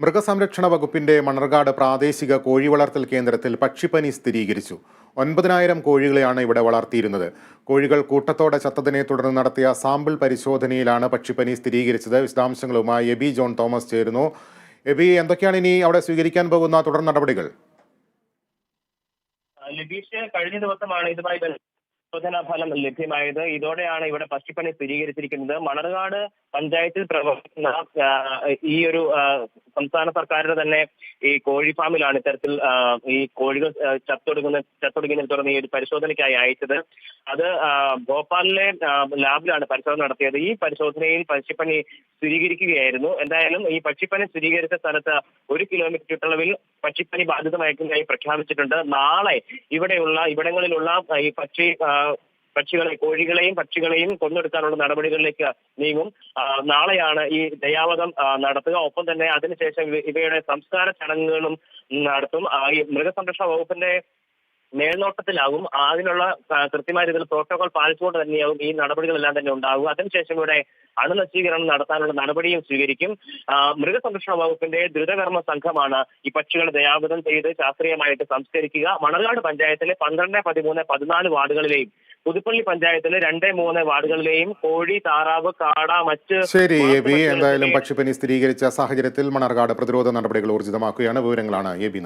മൃഗസംരക്ഷണ വകുപ്പിന്റെ മണർകാട് പ്രാദേശിക കോഴി വളർത്തൽ കേന്ദ്രത്തിൽ പക്ഷിപ്പനി സ്ഥിരീകരിച്ചു. ഒൻപതിനായിരം കോഴികളെയാണ് ഇവിടെ വളർത്തിയിരുന്നത്. കോഴികൾ കൂട്ടത്തോടെ ചത്തതിനെ തുടർന്ന് നടത്തിയ സാമ്പിൾ പരിശോധനയിലാണ് പക്ഷിപ്പനി സ്ഥിരീകരിച്ചത്. വിശദാംശങ്ങളുമായി എബി ജോൺ തോമസ് ചേരുന്നു. എബി എന്തൊക്കെയാണ് ഇനി അവിടെ സ്വീകരിക്കാൻ പോകുന്ന തുടർ നടപടികൾ? കഴിഞ്ഞ ദിവസമാണ് ഇതുമായി ബന്ധ- പരിശോധനാ ഫലം ലഭ്യമായത്. ഇതോടെയാണ് ഇവിടെ പക്ഷിപ്പനി സ്ഥിരീകരിച്ചിരിക്കുന്നത്. മണർകാട് പഞ്ചായത്തിൽ പ്രവർത്തിക്കുന്ന ഈ ഒരു സംസ്ഥാന സർക്കാരിന്റെ തന്നെ ഈ കോഴി ഫാമിലാണ് ഇത്തരത്തിൽ ഈ കോഴികൾ ചത്തൊടുക്കുന്ന ചത്തൊടുങ്ങിയതിനെ തുടർന്ന് ഈ ഒരു പരിശോധനയ്ക്കായി അയച്ചത്. അത് ഭോപ്പാലിലെ ലാബിലാണ് പരിശോധന നടത്തിയത്. ഈ പരിശോധനയിൽ പക്ഷിപ്പനി സ്ഥിരീകരിക്കുകയായിരുന്നു. എന്തായാലും ഈ പക്ഷിപ്പനി സ്ഥിരീകരിച്ച സ്ഥലത്ത് ഒരു കിലോമീറ്റർ ചുറ്റളവിൽ പക്ഷിപ്പനി ബാധിതമായിരിക്കുന്നതായി പ്രഖ്യാപിച്ചിട്ടുണ്ട്. നാളെ ഇവിടെയുള്ള ഇവിടങ്ങളിലുള്ള ഈ പക്ഷി പക്ഷികളെ കോഴികളെയും പക്ഷികളെയും കൊന്നെടുക്കാനുള്ള നടപടികളിലേക്ക് നീങ്ങും. നാളെയാണ് ഈ ദയാവധം നടത്തുക. ഒപ്പം തന്നെ അതിനുശേഷം ഇവ- ഇവയുടെ സംസ്കാര ചടങ്ങുകളും നടത്തും. ഈ മൃഗസംരക്ഷണ വകുപ്പിന്റെ മേൽനോട്ടത്തിലാകും. അതിനുള്ള കൃത്യമായ രീതിയിൽ പ്രോട്ടോകോൾ പാലിച്ചുകൊണ്ട് തന്നെയാവും ഈ നടപടികളെല്ലാം തന്നെ ഉണ്ടാവുക. അതിനുശേഷം ഇവിടെ അണുനശീകരണം നടത്താനുള്ള നടപടിയും സ്വീകരിക്കും. മൃഗസംരക്ഷണ വകുപ്പിന്റെ ദ്രുതകർമ്മ സംഘമാണ് ഈ പക്ഷികളെ ദയാവധം ചെയ്ത് ശാസ്ത്രീയമായിട്ട് സംസ്കരിക്കുക. മണർകാട് പഞ്ചായത്തിലെ പന്ത്രണ്ട് പതിമൂന്ന് പതിനാല് വാർഡുകളിലെയും പുതുപ്പള്ളി പഞ്ചായത്തിലെ രണ്ട് മൂന്ന് വാർഡുകളിലെയും കോഴി താറാവ് കാട മറ്റ് ശരി എ ബി എന്തായാലും പക്ഷിപ്പനി സ്ഥിരീകരിച്ച സാഹചര്യത്തിൽ മണർകാട് പ്രതിരോധ നടപടികൾ ഊർജിതമാക്കുകയാണ് വിവരങ്ങളാണ് എബി